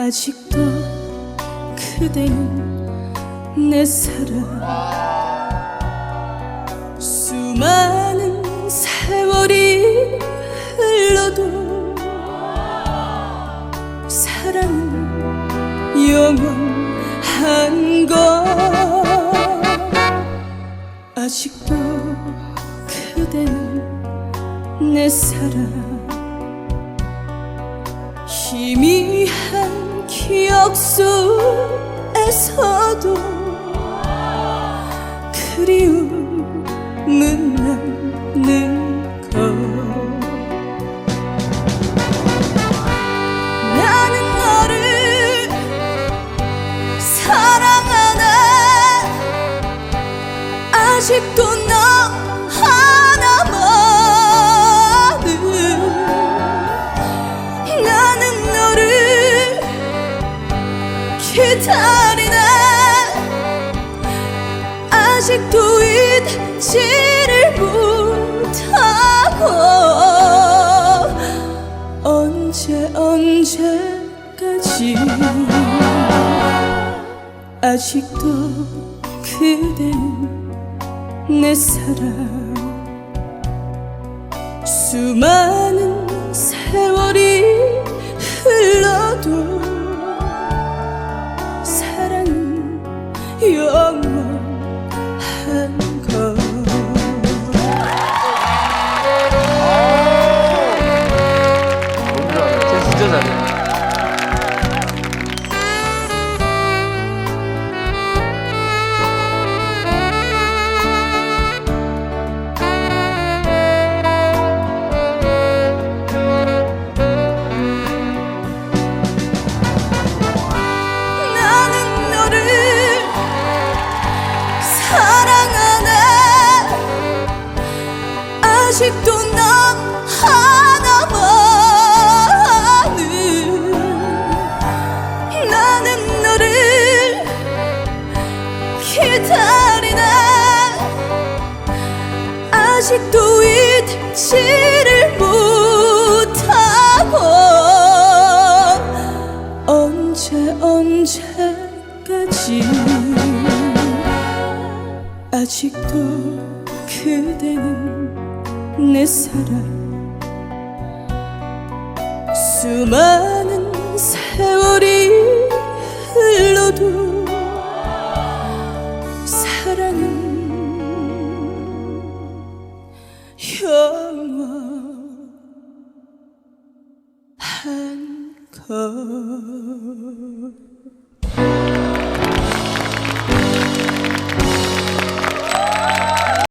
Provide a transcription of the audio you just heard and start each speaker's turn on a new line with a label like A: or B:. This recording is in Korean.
A: 아직도 그대는 내 사랑. 수많은 세월이 흘러도 사랑은 영원한 것. 아직도 그대는 내 사랑. 희미한 기억 속에서도 그리움은 남는 것. 나는 너를 사랑하네 아직도 기다리네 아직도 잊지를 못하고 언제 언제까지 아직도 그대는 내 사랑 수많은 영원한 것
B: 진짜 잘해.
A: 아직도 넌 하나만은. 나는 너를 기다리네. 아직도 잊지를 못하고 언제 언제까지 아직도 그대는 내 사랑. 수많은 세월이 흘러도 사랑은 영원한 것